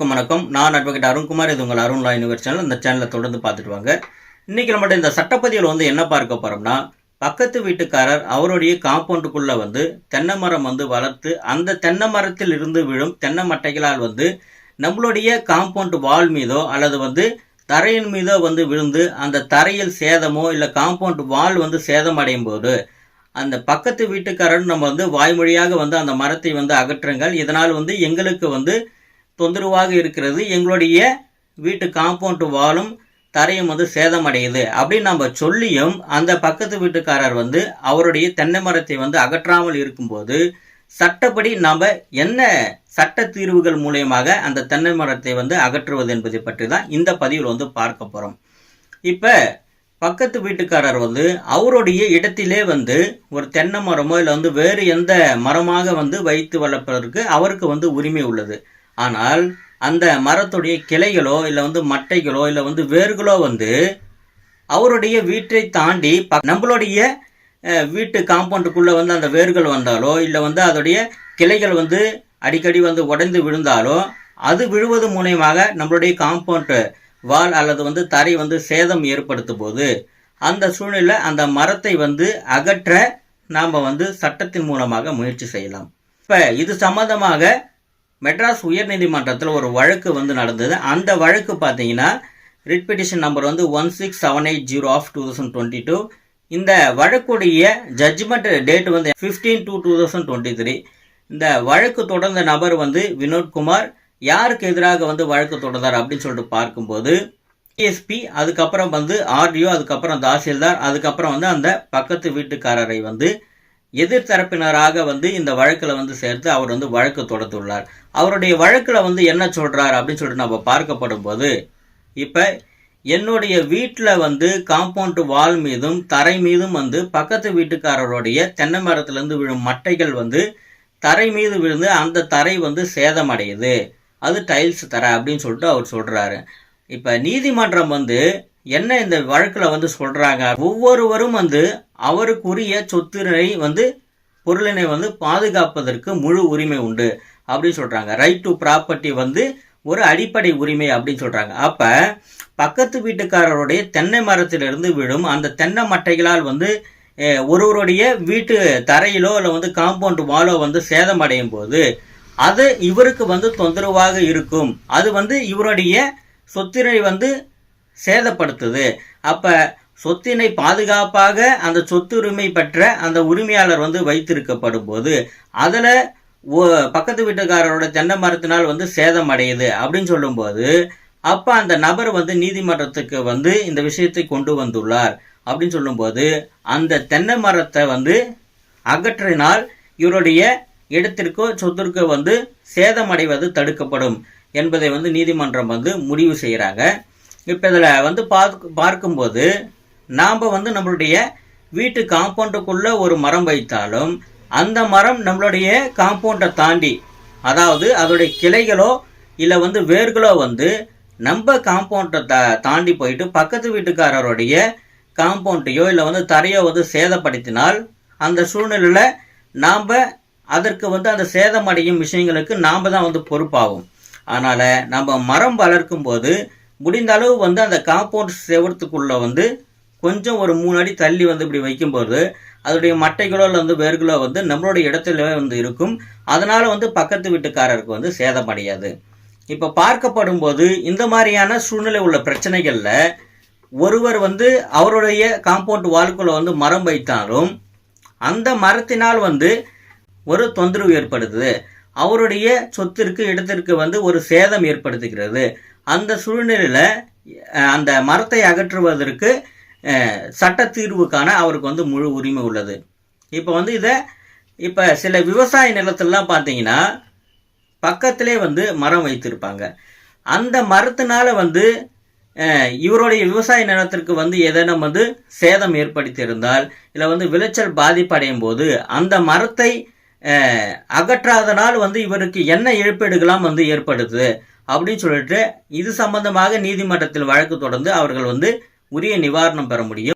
அனைவருக்கும் வணக்கம். நான் அட்வொகேட் அருண்குமார். இது உங்கள் அருண் லா யூனிவர்ஸ் சேனல் இந்த சேனலை தொடர்ந்து பார்த்துட்டு வாங்க. இன்றைக்கி நம்மகிட்ட இந்த சட்டப்பதிவில் வந்து என்ன பார்க்க போகிறோம்னா பக்கத்து வீட்டுக்காரர் அவருடைய காம்பவுண்டுக்குள்ளே வந்து தென்னை மரம் வந்து வளர்த்து அந்த தென்னை மரத்தில் இருந்து விழும் தென்னை மட்டைகளால் வந்து நம்மளுடைய காம்பவுண்ட் வால் மீதோ அல்லது வந்து தரையின் மீதோ வந்து விழுந்து அந்த தரையில் சேதமோ இல்லை காம்பவுண்ட் வால் வந்து சேதம் அடையும் போது அந்த பக்கத்து வீட்டுக்காரர் நம்ம வந்து வாய்மொழியாக வந்து அந்த மரத்தை வந்து அகற்றுங்கள். இதனால் வந்து எங்களுக்கு வந்து தொந்தரவாக இருக்கிறது. எங்களுடைய வீட்டு காம்பவுண்டு வாலும் தரையும் வந்து சேதமடையுது. அப்படின்னு நம்ம சொல்லியும் அந்த பக்கத்து வீட்டுக்காரர் வந்து அவருடைய தென்னை மரத்தை வந்து அகற்றாமல் இருக்கும்போது சட்டப்படி நாம் என்ன சட்ட தீர்வுகள் மூலயமாக அந்த தென்னை மரத்தை வந்து அகற்றுவது என்பதை பற்றி தான் இந்த பதிவில் வந்து பார்க்க போகிறோம் இப்போ பக்கத்து வீட்டுக்காரர் வந்து அவருடைய இடத்திலே வந்து ஒரு தென்னை மரமோ இல்லை வந்து வேறு எந்த மரமாக வந்து வைத்து வளர்ப்பதற்கு அவருக்கு வந்து உரிமை உள்ளது. ஆனால் அந்த மரத்துடைய கிளைகளோ இல்லை வந்து மட்டைகளோ இல்லை வந்து வேர்களோ வந்து அவருடைய வீட்டை தாண்டி ப- நம்மளுடைய வீட்டு காம்பவுண்டுக்குள்ளே வந்து அந்த வேர்கள் வந்தாலோ இல்லை வந்து அதோடைய கிளைகள் வந்து அடிக்கடி வந்து உடைந்து விழுந்தாலோ அது விழுவது மூலயமாக நம்மளுடைய காம்பவுண்டு வால் அல்லது வந்து தரை வந்து சேதம் ஏற்படுத்தும் போது அந்த சூழ்நிலை அந்த மரத்தை வந்து அகற்ற நாம் வந்து சட்டத்தின் மூலமாக முயற்சி செய்யலாம். இப்போ இது சம்பந்தமாக மெட்ராஸ் உயர்நீதிமன்றத்தில் ஒரு வழக்கு வந்து நடந்தது. அந்த வழக்கு பார்த்தீங்கன்னா ரிட் பெட்டிஷன் நம்பர் வந்து one six seven eight zero of two thousand twenty two இந்த வழக்குடைய ஜட்ஜ்மெண்ட் டேட் வந்து fifteen two two thousand twenty three இந்த வழக்கு தொடர்ந்த நபர் வந்து வினோத்குமார். யாருக்கு எதிராக வந்து வழக்கு தொடர்ந்தார் அப்படின்னு சொல்லிட்டு பார்க்கும்போது டிஎஸ்பி அதுக்கப்புறம் வந்து ஆர்டிஓ அதுக்கப்புறம் தாசில்தார் அதுக்கப்புறம் வந்து அந்த பக்கத்து வீட்டுக்காரரை வந்து எதிர்த்தரப்பினராக வந்து இந்த வழக்கில் வந்து சேர்த்து அவர் வந்து வழக்கு தொடுத்துள்ளார். அவருடைய வழக்கில் வந்து என்ன சொல்கிறார் அப்படின்னு சொல்லிட்டு நம்ம பார்க்கப்படும் போது இப்போ என்னுடைய வீட்டில் வந்து காம்பவுண்ட் வால் மீதும் தரை மீதும் வந்து பக்கத்து வீட்டுக்காரருடைய தென்னை மரத்துலேருந்து விழும் மட்டைகள் வந்து தரை மீது விழுந்து அந்த தரை வந்து சேதமடையுது. அது டைல்ஸ் தரை அப்படின்னு சொல்லிட்டு அவர் சொல்கிறாரு இப்போ நீதிமன்றம் வந்து என்ன இந்த வழக்கில் வந்து சொல்கிறாங்க ஒவ்வொருவரும் வந்து அவருக்குரிய சொத்தினை வந்து பொருளினை வந்து பாதுகாப்பதற்கு முழு உரிமை உண்டு அப்படின்னு சொல்கிறாங்க ரைட் டு ப்ராப்பர்ட்டி வந்து ஒரு அடிப்படை உரிமை அப்படின்னு சொல்கிறாங்க அப்போ பக்கத்து வீட்டுக்காரருடைய தென்னை மரத்திலிருந்து விழும் அந்த தென்னை மட்டைகளால் வந்து ஒருவருடைய வீட்டு தரையிலோ இல்லை வந்து காம்பவுண்ட் வாலோ வந்து சேதமடையும் போது அது இவருக்கு வந்து தொந்தரவாக இருக்கும். அது வந்து இவருடைய சொத்தினை வந்து சேதப்படுத்துது. அப்போ சொத்தினை பாதுகாப்பாக அந்த சொத்துரிமை பெற்ற அந்த உரிமையாளர் வந்து வைத்திருக்கப்படும் போது அதில் பக்கத்து வீட்டுக்காரரோட தென்னை மரத்தினால் வந்து சேதம் அடையுது அப்படின்னு சொல்லும்போது அப்போ அந்த நபர் வந்து நீதிமன்றத்துக்கு வந்து இந்த விஷயத்தை கொண்டு வந்துள்ளார் அப்படின்னு சொல்லும்போது அந்த தென்னை மரத்தை வந்து அகற்றினால் இவருடைய இடத்திற்கோ சொத்திற்கோ வந்து சேதமடைவது தடுக்கப்படும் என்பதை வந்து நீதிமன்றம் வந்து முடிவு செய்கிறாங்க இப்போ இதில் வந்து பார்க்க பார்க்கும்போது நாம் வந்து நம்மளுடைய வீட்டு காம்பவுண்டுக்குள்ளே ஒரு மரம் வைத்தாலும் அந்த மரம் நம்மளுடைய காம்பவுண்டை தாண்டி அதாவது அதோடைய கிளைகளோ இல்லை வந்து வேர்களோ வந்து நம்ம காம்பவுண்டை தா தாண்டி போயிட்டு பக்கத்து வீட்டுக்காரருடைய காம்பவுண்டையோ இல்லை வந்து தரையோ வந்து சேதப்படுத்தினால் அந்த சூழ்நிலையில் நாம் அதற்கு வந்து அந்த சேதமடையும் விஷயங்களுக்கு நாம் தான் வந்து பொறுப்பாகும். அதனால் நம்ம மரம் வளர்க்கும் போது முடிந்த அளவு வந்து அந்த காம்பவுண்ட் செவத்துக்குள்ளே வந்து கொஞ்சம் ஒரு மூணு அடி தள்ளி வந்து இப்படி வைக்கும்போது அதோடைய மட்டைகளோ இல்லை வந்து வேர்களோ வந்து நம்மளுடைய இடத்துல வந்து இருக்கும். அதனால் வந்து பக்கத்து வீட்டுக்காரருக்கு வந்து சேதம் அடையாது. இப்போ பார்க்கப்படும் போது இந்த மாதிரியான சூழ்நிலை உள்ள பிரச்சனைகளில் ஒருவர் வந்து அவருடைய காம்பவுண்ட் வால்குள்ள வந்து மரம் வைத்தாலும் அந்த மரத்தினால் வந்து ஒரு தொந்தரவு ஏற்படுது. அவருடைய சொத்திற்கு இடத்திற்கு வந்து ஒரு சேதம் ஏற்படுத்துகிறது. அந்த சூழ்நிலையில் அந்த மரத்தை அகற்றுவதற்கு சட்ட தீர்வுக்கான அவருக்கு வந்து முழு உரிமை உள்ளது. இப்போ வந்து இதை இப்போ சில விவசாய நிலத்திலலாம் பார்த்தீங்கன்னா பக்கத்திலே வந்து மரம் வைத்திருப்பாங்க. அந்த மரத்தினால வந்து இவருடைய விவசாய நிலத்திற்கு வந்து ஏதேனும் வந்து சேதம் ஏற்படுத்தியிருந்தால் இல்லை வந்து விளைச்சல் பாதிப்படையும் போது அந்த மரத்தை அகற்றாதனால் வந்து இவருக்கு என்ன இழப்பீடுகளாம் வந்து ஏற்படுது அப்படின்னு சொல்லிட்டு இது சம்பந்தமாக நீதிமன்றத்தில் வழக்கு தொடர்ந்து அவர்கள் வந்து உரிய நிவாரணம் பெற முடியும்.